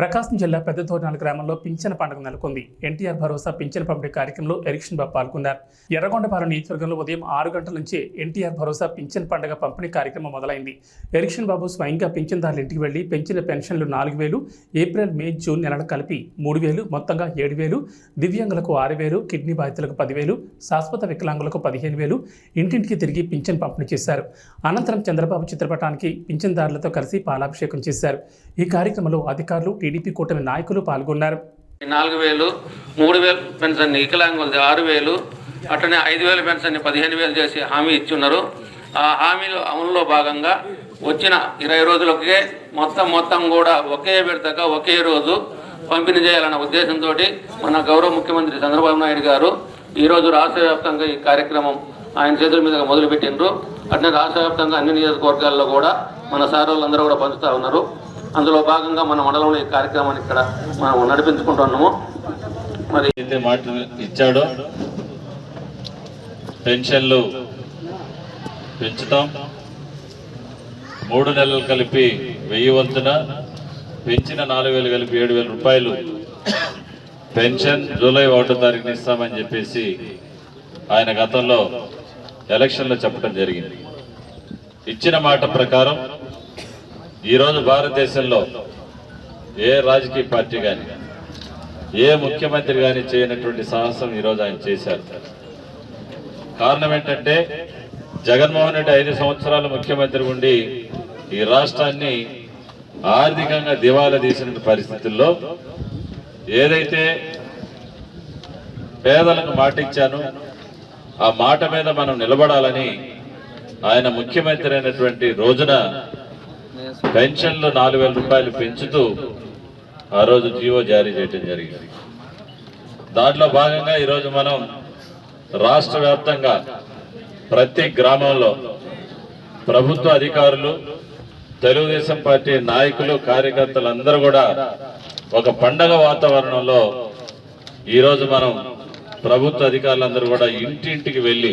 ప్రకాశం జిల్లా పెద్దతోనాల గ్రామంలో పింఛన పండుగ నెలకొంది. ఎన్టీఆర్ భరోసా పింఛన్ పంపిణీ కార్యక్రమంలో ఎరిక్షన్ బాబు పాల్గొన్నారు. ఎర్రగొండపాలెం నియోజకవర్గంలో ఉదయం ఆరు గంటల నుంచి ఎన్టీఆర్ భరోసా పింఛన్ పండుగ పంపిణీ కార్యక్రమం మొదలైంది. ఎరిక్షన్ బాబు స్వయంగా పింఛన్దారుల ఇంటికి వెళ్ళి పెంచిన పెన్షన్లు నాలుగు వేలు ఏప్రిల్ మే జూన్ నెలలు కలిపి మూడు వేలు మొత్తంగా ఏడు వేలు దివ్యాంగులకు ఆరు వేలు కిడ్నీ బాధితులకు పదివేలు శాశ్వత వికలాంగులకు పదిహేను వేలు ఇంటింటికి తిరిగి పింఛన్ పంపిణీ చేశారు. అనంతరం చంద్రబాబు చిత్రపటానికి పింఛన్దారులతో కలిసి పాలాభిషేకం చేశారు. ఈ కార్యక్రమంలో అధికారులు టీడీపీ కూటమి నాయకులు పాల్గొన్నారు. నాలుగు వేలు మూడు వేలు పెన్షన్ వికలాంగులది ఆరు వేలు అట్లనే ఐదు వేల పెన్షన్ పదిహేను వేలు చేసి హామీ ఇచ్చి ఉన్నారు ఆ హామీలు అమలులో భాగంగా వచ్చిన ఇరవై రోజులకే మొత్తం మొత్తం కూడా ఒకే విడతగా ఒకే రోజు పంపిణీ చేయాలన్న ఉద్దేశంతో మన గౌరవ ముఖ్యమంత్రి చంద్రబాబు నాయుడు గారు ఈరోజు రాష్ట్ర వ్యాప్తంగా ఈ కార్యక్రమం ఆయన చేతుల మీదుగా మొదలుపెట్టిండ్రు. అట్లనే రాష్ట్ర వ్యాప్తంగా అన్ని నియోజకవర్గాల్లో కూడా మన సార్ వాళ్ళందరూ కూడా పంచుతూ ఉన్నారు. అందులో భాగంగా మన మండలంలో ఈ కార్యక్రమాన్ని ఇక్కడ మనం నడిపించుకుంటున్నాము. మరి అయితే మాట ఇచ్చాడో పెన్షన్లు పెంచుతాం. మూడు నెలలు కలిపి వెయ్యి వంతున పెంచిన నాలుగు వేలు కలిపి ఏడు వేల రూపాయలు పెన్షన్ జూలై ఒకటో తారీఖున ఇస్తామని చెప్పేసి ఆయన గతంలో ఎలక్షన్లో చెప్పడం జరిగింది. ఇచ్చిన మాట ప్రకారం ఈరోజు భారతదేశంలో ఏ రాజకీయ పార్టీ కానీ ఏ ముఖ్యమంత్రి కానీ చేయనటువంటి సాహసం ఈరోజు ఆయన చేశారు. కారణం ఏంటంటే జగన్మోహన్ రెడ్డి ఐదు సంవత్సరాలు ముఖ్యమంత్రి ఉండి ఈ రాష్ట్రాన్ని ఆర్థికంగా దివాలా తీసిన పరిస్థితుల్లో ఏదైతే పేదలకు మాట ఇచ్చాను ఆ మాట మీద మనం నిలబడాలని ఆయన ముఖ్యమంత్రి అయినటువంటి రోజున పెన్షన్లు నాలుగు వేల రూపాయలు పెంచుతూ ఆ రోజు జీవో జారీ చేయడం జరిగింది. దాంట్లో భాగంగా ఈరోజు మనం రాష్ట్ర వ్యాప్తంగా ప్రతి గ్రామంలో ప్రభుత్వ అధికారులు తెలుగుదేశం పార్టీ నాయకులు కార్యకర్తలు అందరూ కూడా ఒక పండగ వాతావరణంలో ఈరోజు మనం ప్రభుత్వ అధికారులందరూ కూడా ఇంటింటికి వెళ్ళి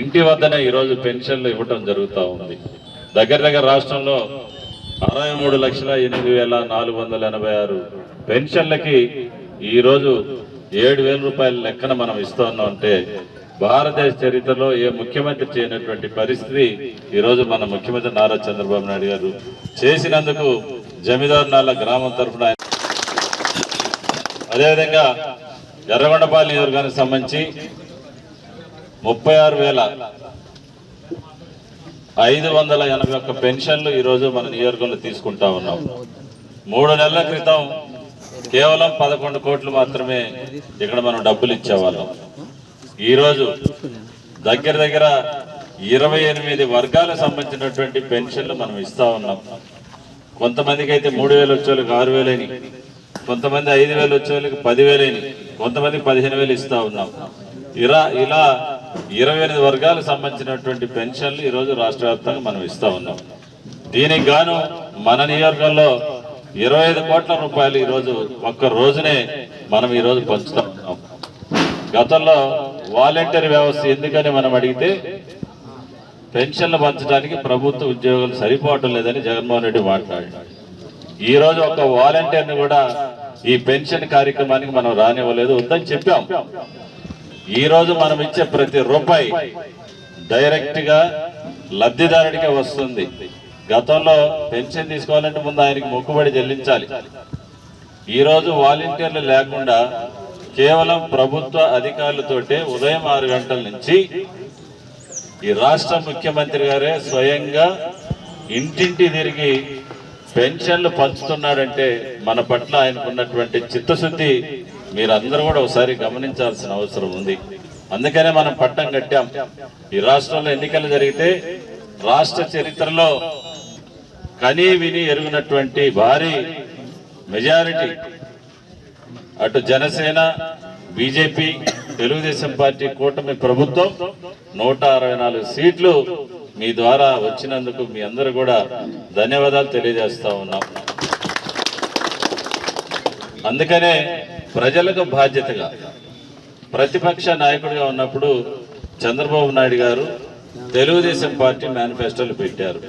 ఇంటి వద్దనే ఈరోజు పెన్షన్లు ఇవ్వటం జరుగుతూ ఉంది. దగ్గర దగ్గర రాష్ట్రంలో అరవై మూడు లక్షల ఎనిమిది వేల నాలుగు వందల ఎనభై ఆరు పెన్షన్లకి ఈరోజు ఏడు వేల రూపాయల లెక్కన మనం ఇస్తున్నాం అంటే భారతదేశ చరిత్రలో ఏ ముఖ్యమంత్రి చేయనటువంటి పరిస్థితి ఈరోజు మన ముఖ్యమంత్రి నారా చంద్రబాబు నాయుడు గారు చేసినందుకు జమీదారు నాల గ్రామం తరఫున ఆయన అదేవిధంగా ఎర్రగొండపాలి నియోజకవర్గానికి సంబంధించి ముప్పై ఆరు వేల ఐదు వందల ఎనభై ఒక్క పెన్షన్లు ఈరోజు మన నియోజకవర్గంలో తీసుకుంటా ఉన్నాం. మూడు నెలల క్రితం కేవలం పదకొండు కోట్లు మాత్రమే ఇక్కడ మనం డబ్బులు ఇచ్చేవాళ్ళం. ఈరోజు దగ్గర దగ్గర ఇరవై ఎనిమిది వర్గాలకు సంబంధించినటువంటి పెన్షన్లు మనం ఇస్తా ఉన్నాం. కొంతమందికి అయితే మూడు వేలు వచ్చేవాళ్ళకి ఆరు వేలని కొంతమంది ఐదు వేలు వచ్చేవాళ్ళకి పదివేలని కొంతమంది పదిహేను వేలు ఇస్తా ఉన్నాం. ఇలా ఇలా ఇరవై ఎనిమిది వర్గాలకు సంబంధించినటువంటి పెన్షన్లు ఈరోజు రాష్ట్ర వ్యాప్తంగా మనం ఇస్తూ ఉన్నాం. దీనికి గాను మన నియోజకవర్గంలో ఇరవై ఐదు కోట్ల రూపాయలు ఈరోజు ఒక్క రోజునే మనం ఈరోజు పంచుతా ఉన్నాం. గతంలో వాలంటీర్ వ్యవస్థ ఎందుకని మనం అడిగితే పెన్షన్లు పంచడానికి ప్రభుత్వ ఉద్యోగులు సరిపోవటం లేదని జగన్మోహన్ రెడ్డి మాట్లాడాడు. ఈరోజు ఒక వాలంటీర్ని కూడా ఈ పెన్షన్ కార్యక్రమానికి మనం రానివ్వలేదు వద్దని చెప్పాం. ఈ రోజు మనం ఇచ్చే ప్రతి రూపాయి డైరెక్ట్గా లబ్ధిదారుడికే వస్తుంది. గతంలో పెన్షన్ తీసుకోవాలంటే ముందు ఆయనకి మొక్కుబడి చెల్లించాలి. ఈరోజు వాలంటీర్లు లేకుండా కేవలం ప్రభుత్వ అధికారులతోటే ఉదయం ఆరు గంటల నుంచి ఈ రాష్ట్ర ముఖ్యమంత్రి గారే స్వయంగా ఇంటింటి తిరిగి పెన్షన్లు పంచుతున్నాడంటే మన పట్ల ఆయనకున్నటువంటి చిత్తశుద్ధి మీరందరూ కూడా ఒకసారి గమనించాల్సిన అవసరం ఉంది. అందుకనే మనం పట్టం కట్టాం. ఈ రాష్ట్రంలో ఎన్నికలు జరిగితే రాష్ట్ర చరిత్రలో కనీ విని ఎరుగునటువంటి భారీ మెజారిటీ అటు జనసేన బీజేపీ తెలుగుదేశం పార్టీ కూటమి ప్రభుత్వం నూట అరవై నాలుగు సీట్లు మీ ద్వారా వచ్చినందుకు మీ అందరూ కూడా ధన్యవాదాలు తెలియజేస్తా ఉన్నాం. అందుకనే ప్రజలకు బాధ్యతగా ప్రతిపక్ష నాయకుడిగా ఉన్నప్పుడు చంద్రబాబు నాయుడు గారు తెలుగుదేశం పార్టీ మేనిఫెస్టోలు పెట్టారు.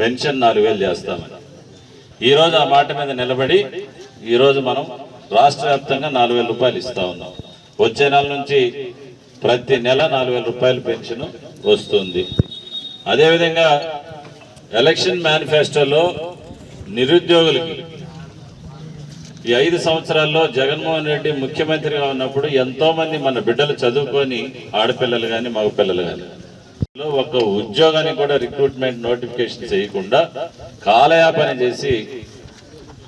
పెన్షన్ నాలుగు వేలు చేస్తామని. ఈరోజు ఆ మాట మీద నిలబడి ఈరోజు మనం రాష్ట్ర వ్యాప్తంగా నాలుగు వేల రూపాయలు ఇస్తా ఉన్నాం. వచ్చే నెల నుంచి ప్రతి నెల నాలుగు వేల రూపాయల పెన్షన్ వస్తుంది. అదేవిధంగా ఎలక్షన్ మేనిఫెస్టోలో నిరుద్యోగులకి ఈ ఐదు సంవత్సరాల్లో జగన్మోహన్ రెడ్డి ముఖ్యమంత్రిగా ఉన్నప్పుడు ఎంతో మంది మన బిడ్డలు చదువుకొని ఆడపిల్లలు కానీ మగపిల్లలు కానీ ఒక ఉద్యోగానికి కూడా రిక్రూట్మెంట్ నోటిఫికేషన్ చేయకుండా కాలయాపన చేసి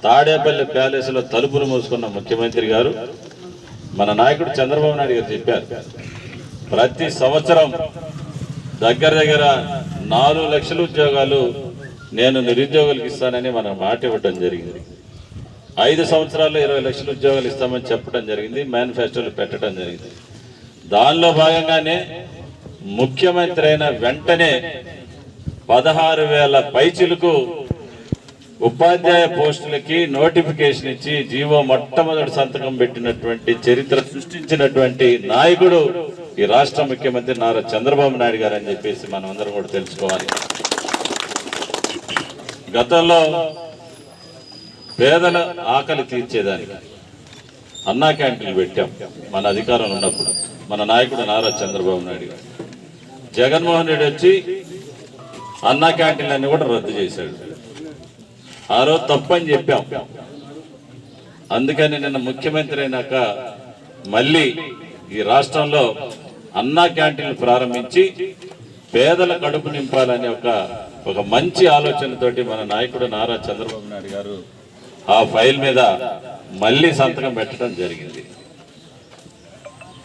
తాడేపల్లి ప్యాలెస్లో తలుపులు మూసుకున్న ముఖ్యమంత్రి గారు మన నాయకుడు చంద్రబాబు నాయుడు గారు చెప్పారు. ప్రతి సంవత్సరం దగ్గర దగ్గర నాలుగు లక్షల ఉద్యోగాలు నేను నిరుద్యోగులకు ఇస్తానని మనం మాట ఇవ్వడం జరిగింది. ఐదు సంవత్సరాల్లో ఇరవై లక్షల ఉద్యోగాలు ఇస్తామని చెప్పడం జరిగింది మేనిఫెస్టోలు పెట్టడం జరిగింది. దానిలో భాగంగానే ముఖ్యమంత్రి అయిన వెంటనే పదహారు వేల పైచులకు ఉపాధ్యాయ పోస్టులకి నోటిఫికేషన్ ఇచ్చి జీవో మొట్టమొదటి సంతకం పెట్టినటువంటి చరిత్ర సృష్టించినటువంటి నాయకుడు ఈ రాష్ట్ర ముఖ్యమంత్రి నారా చంద్రబాబు నాయుడు గారు అని చెప్పేసి మనం అందరం కూడా తెలుసుకోవాలి. గతంలో పేదల ఆకలి తీర్చేదానికి. అన్నా క్యాంటీన్లు పెట్టాం. మన అధికారం ఉన్నప్పుడు. మన నాయకుడు నారా చంద్రబాబు నాయుడు గారు. జగన్మోహన్ రెడ్డి వచ్చి అన్నా క్యాంటీన్లన్నీ కూడా రద్దు చేశాడు. ఆ రోజు తప్పని చెప్పాం. అందుకని నిన్న ముఖ్యమంత్రి అయినాక మళ్ళీ ఈ రాష్ట్రంలో అన్నా క్యాంటీన్లు ప్రారంభించి పేదల కడుపు నింపాలని ఒక ఒక మంచి ఆలోచనతోటి మన నాయకుడు నారా చంద్రబాబు నాయుడు గారు ఆ ఫైల్ మీద మళ్ళీ సంతకం పెట్టడం జరిగింది.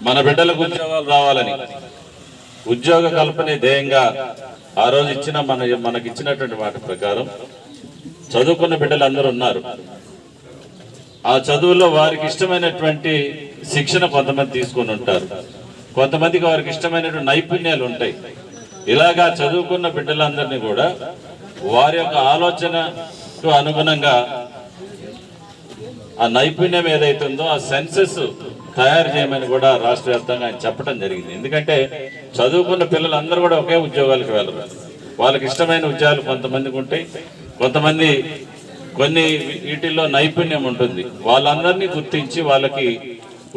మన బిడ్డలకు ఉద్యోగాలు రావాలని ఉద్యోగ కల్పనే ధ్యేయంగా ఆ రోజు ఇచ్చిన మన మనకి ఇచ్చినటువంటి మాట ప్రకారం చదువుకున్న బిడ్డలు అందరూ ఉన్నారు. ఆ చదువులో వారికి ఇష్టమైనటువంటి శిక్షణ కొంతమంది తీసుకొని ఉంటారు. కొంతమందికి వారికి ఇష్టమైనటువంటి నైపుణ్యాలు ఉంటాయి. ఇలాగా చదువుకున్న బిడ్డలందరినీ కూడా వారి యొక్క ఆలోచనకు అనుగుణంగా ఆ నైపుణ్యం ఏదైతుందో ఆ సెన్సెస్ తయారు చేయమని కూడా రాష్ట్ర వ్యాప్తంగా ఆయన చెప్పడం జరిగింది. ఎందుకంటే చదువుకున్న పిల్లలందరూ కూడా ఒకే ఉద్యోగాలకు వెళ్ళరు. వాళ్ళకి ఇష్టమైన ఉద్యోగాలు కొంతమందికి ఉంటాయి. కొంతమంది కొన్ని వీటిల్లో నైపుణ్యం ఉంటుంది. వాళ్ళందరినీ గుర్తించి వాళ్ళకి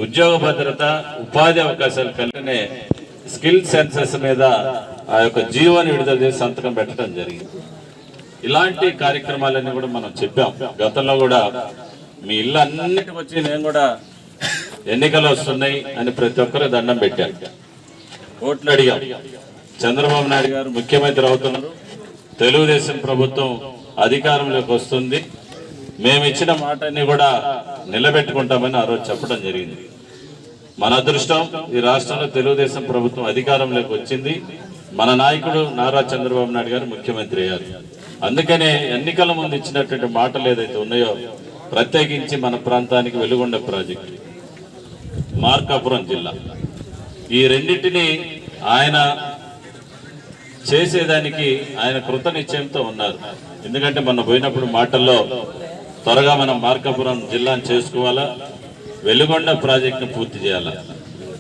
ఉద్యోగ భద్రత ఉపాధి అవకాశాలు కలిగినే స్కిల్ సెన్సెస్ మీద ఆ యొక్క జీవోని విడుదల చేసి సంతకం పెట్టడం జరిగింది. ఇలాంటి కార్యక్రమాలన్నీ కూడా మనం చెప్పాం. గతంలో కూడా మీ ఇల్లు అన్నిటికి వచ్చి నేను కూడా ఎన్నికలు వస్తున్నాయి అని ప్రతి ఒక్కరు దండం పెట్టారు. ఓట్లు అడిగాం. చంద్రబాబు నాయుడు గారు ముఖ్యమంత్రి అవుతున్నారు. తెలుగుదేశం ప్రభుత్వం అధికారంలోకి వస్తుంది. మేము ఇచ్చిన మాటని కూడా నిలబెట్టుకుంటామని ఆ రోజు చెప్పడం జరిగింది. మన అదృష్టం ఈ రాష్ట్రంలో తెలుగుదేశం ప్రభుత్వం అధికారంలోకి వచ్చింది. మన నాయకుడు నారా చంద్రబాబు నాయుడు గారు ముఖ్యమంత్రి అయ్యారు. అందుకనే ఎన్నికల ముందు ఇచ్చినటువంటి మాటలు ఏదైతే ఉన్నాయో ప్రత్యేకించి మన ప్రాంతానికి వెలుగొండ ప్రాజెక్టు మార్కాపురం జిల్లా. ఈ రెండింటిని ఆయన చేసేదానికి ఆయన కృత నిశ్చయంతో ఉన్నారు. ఎందుకంటే మొన్న పోయినప్పుడు మాటల్లో త్వరగా మనం మార్కాపురం జిల్లాను చేసుకోవాలా వెలుగొండ ప్రాజెక్టును పూర్తి చేయాలా.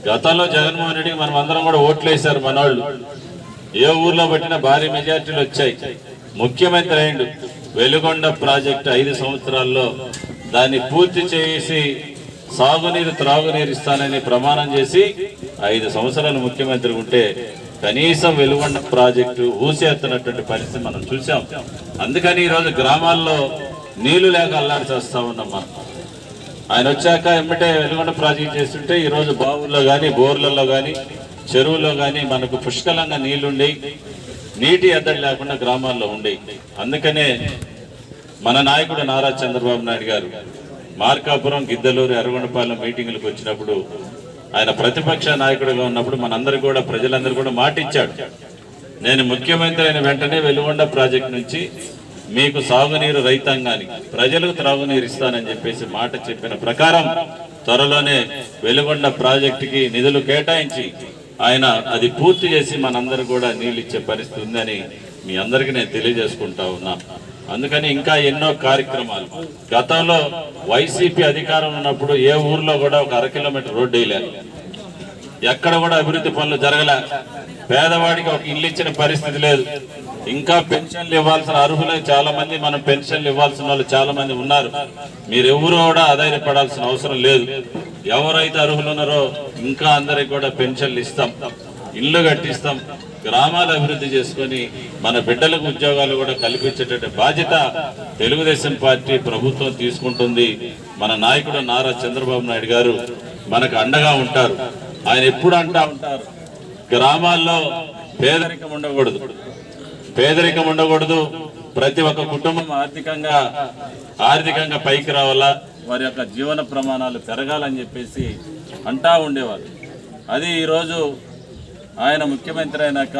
గతంలో జగన్మోహన్ రెడ్డికి మనం అందరం కూడా ఓట్లు వేశారు మనోళ్ళు. ఏ ఊర్లో పట్టిన భారీ మెజార్టీలు వచ్చాయి. ముఖ్యమంత్రి అయిండు. వెలుగొండ ప్రాజెక్టు ఐదు సంవత్సరాల్లో దాన్ని పూర్తి చేసి సాగునీరు త్రాగునీరు ఇస్తానని ప్రమాణం చేసి ఐదు సంవత్సరాలు ముఖ్యమంత్రి ఉంటే కనీసం వెలుగొండ ప్రాజెక్టు ఊసేస్తున్నటువంటి పరిస్థితి మనం చూసాం. అందుకని ఈరోజు గ్రామాల్లో నీళ్ళు లేక అల్లాడి చేస్తా ఉన్నాం మనం. ఆయన వచ్చాక ఎమ్మటే వెలుగొండ ప్రాజెక్ట్ చేస్తుంటే ఈరోజు బావుల్లో కానీ బోర్లలో కానీ చెరువులో కానీ మనకు పుష్కలంగా నీళ్ళుండి నీటి ఎద్దడి లేకుండా గ్రామాల్లో ఉండి అందుకనే మన నాయకుడు నారా చంద్రబాబు నాయుడు గారు మార్కాపురం గిద్దలూరు ఎర్రగొండపాలెం మీటింగులకు వచ్చినప్పుడు ఆయన ప్రతిపక్ష నాయకుడిగా ఉన్నప్పుడు మనందరికీ కూడా ప్రజలందరూ కూడా మాట ఇచ్చాడు నేను ముఖ్యమంత్రి అయిన వెంటనే వెలుగొండ ప్రాజెక్ట్ నుంచి మీకు సాగునీరు రైతాంగానికి ప్రజలకు త్రాగునీరు ఇస్తానని చెప్పేసి మాట చెప్పిన ప్రకారం త్వరలోనే వెలుగొండ ప్రాజెక్టుకి నిధులు కేటాయించి ఆయన అది పూర్తి చేసి మనందరూ కూడా నీళ్ళు ఇచ్చే పరిస్థితి ఉందని మీ అందరికీ నేను తెలియజేసుకుంటా ఉన్నా. అందుకని ఇంకా ఎన్నో కార్యక్రమాలు. గతంలో వైసీపీ అధికారం ఉన్నప్పుడు ఏ ఊర్లో కూడా ఒక అర కిలోమీటర్ రోడ్డు వేయలేదు. ఎక్కడ కూడా అభివృద్ధి పనులు జరగలే. పేదవాడికి ఒక ఇల్లు ఇచ్చిన పరిస్థితి లేదు. ఇంకా పెన్షన్లు ఇవ్వాల్సిన అర్హులే చాలా మంది మనం పెన్షన్లు ఇవ్వాల్సిన వాళ్ళు చాలా మంది ఉన్నారు. మీరు ఎవరు కూడా ఆధారపడాల్సిన అవసరం లేదు. ఎవరైతే అర్హులు ఉన్నారో ఇంకా అందరికి కూడా పెన్షన్లు ఇస్తాం ఇల్లు కట్టిస్తాం గ్రామాలు అభివృద్ధి చేసుకొని మన బిడ్డలకు ఉద్యోగాలు కూడా కల్పించేటటువంటి బాధ్యత తెలుగుదేశం పార్టీ ప్రభుత్వం తీసుకుంటుంది. మన నాయకుడు నారా చంద్రబాబు నాయుడు గారు మనకు అండగా ఉంటారు. ఆయన ఎప్పుడు అంటా ఉంటారు? గ్రామాల్లో పేదరికం ఉండకూడదు. పేదరికం ఉండకూడదు. ప్రతి ఒక్క కుటుంబం ఆర్థికంగా ఆర్థికంగా పైకి రావాలా? వారి యొక్క జీవన ప్రమాణాలు పెరగాలని చెప్పేసి అంటా ఉండేవారు. అది ఈరోజు ఆయన ముఖ్యమంత్రి అయినాక